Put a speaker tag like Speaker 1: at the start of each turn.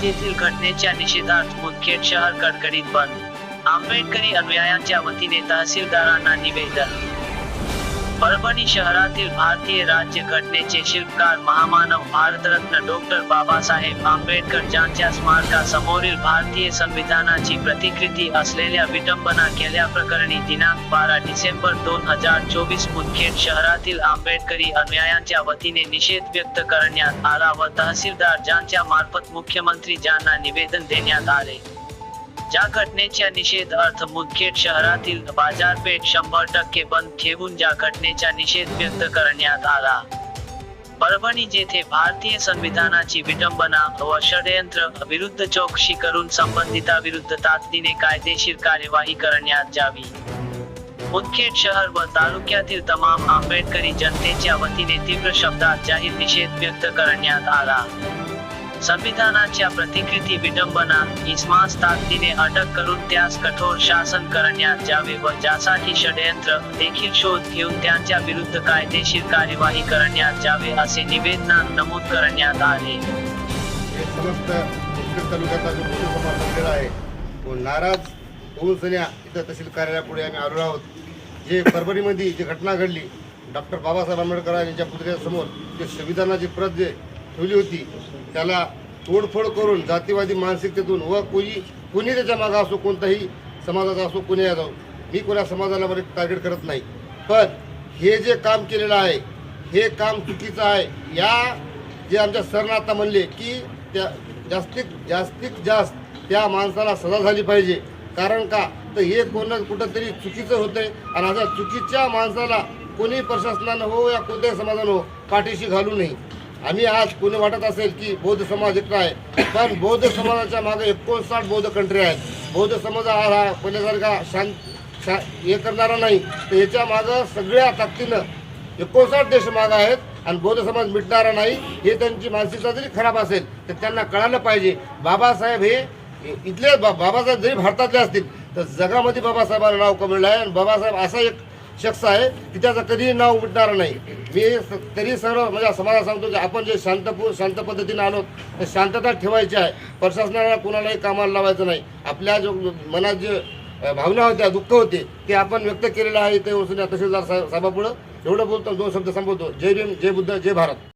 Speaker 1: मुंबईत येथील घटनेच्या निषेधार्थ मुदखेड शहर कडकडीत बंद. आंबेडकरी अनुयायांच्या वतीने तहसीलदारांना निवेदन. परभणी शहरातील भारतीय राज्य घटनेचे शिल्पकार महामानव भारतरत्न डॉक्टर बाबासाहेब आंबेडकर यांच्या स्मारकासमोरील भारतीय संविधानाची प्रतिकृती असलेल्या विटंबना केल्याप्रकरणी दिनांक बारा डिसेंबर दोन हजार चोवीस मुदखेड शहरातील आंबेडकरी अनुयायांच्या वतीने निषेध व्यक्त करण्यात आला व तहसीलदार यांच्या मार्फत मुख्यमंत्री यांना निवेदन देण्यात आले. ज्या घटनेच्या निषेध अर्थ मुदखेड शहरातील बाजारपेठ शंभर टक्के बंद ठेवून ज्या घटनेचा निषेध व्यक्त करण्यात आला. परभणी जेथे भारतीय संविधानाची विटंबना व षडयंत्र विरुद्ध चौकशी करून संबंधिताविरुद्ध तातडीने कायदेशीर कार्यवाही करण्यात जावी मुदखेड शहर व तालुक्यातील तमाम आंबेडकरी जनतेच्या वतीने तीव्र शब्दात जाहीर निषेध व्यक्त करण्यात आला. संविधानाच्या प्रतिकृती विडंबना इस्मास ताकदीने अटक करून त्यास कठोर शासन करण्यात जावे व ज्यासाठी षडयंत्र देखील शोध घेऊन त्यांच्या विरुद्ध कायदेशीर कार्यवाही करण्यात जावे असे निवेदनात नमूद करण्यात आले.
Speaker 2: समस्त तालुक्याचा जो समाज जमलेला आहे तो नाराज होऊन सण्या इथं तहसील कार्यालयापुढे आम्ही आलो आहोत. जे परभणीमध्ये जी घटना घडली डॉक्टर बाबासाहेब आंबेडकर यांच्या पुतळ्यासमोर जे संविधानाची प्रत जे ठेवली होती. त्याला तोडफोड करून जातीवादी मानसिकतेतून व कोणी कोणी त्याच्या मागं असो कोणताही समाजाचा असो कोणी असो मी कोणा समाजाला बरे टार्गेट करत नाही. पण हे जे काम केलेलं आहे हे काम चुकीचं आहे. या जे आमच्या सरनं आता म्हणले की त्या जास्तीत जास्तीत जास्त त्या माणसाला सजा झाली पाहिजे. कारण का? तर हे कोण कुठंतरी चुकीचं होतंय आणि अशा चुकीच्या माणसाला कोणी प्रशासनानं हो या कोणत्याही समाजानं हो पाठीशी घालू नये. आम्ही आज कोणी वाटत असेल की बौद्ध समाज एकटा आहे पण बौद्ध समाजाच्या मागे एकोणसाठ बौद्ध कंट्री आहेत. बौद्ध समाज हा हा पहिल्यासारखा शांत शा हे करणारा नाही. तर याच्या मागं सगळ्या ताकदीनं एकोणसाठ देश मागं आहेत आणि बौद्ध समाज मिटणारा नाही. हे त्यांची मानसिकता जरी खराब असेल तर त्यांना कळालं पाहिजे. बाबासाहेब हे इथले बा बाबासाहेब जरी भारतातले असतील तर जगामध्ये बाबासाहेबांना नाव कमवलं आहे. आणि बाबासाहेब असा एक शख्स आहे की त्याचं कधीही नाव मिटणार नाही. मी तरी सर्व माझ्या समाजाला सांगतो की आपण जे शांतपू शांत पद्धतीने आलो तर शांतता ठेवायची आहे. प्रशासनाला कोणालाही कामाला लावायचं नाही. आपल्या जो मनात जे भावना होत्या दुःख होते ते आपण व्यक्त केलेलं आहे ते तहसीलदार साहेब साहेबापुढं. एवढं बोलतो दोन शब्द संपवतो. जय भीम जय बुद्ध जय भारत.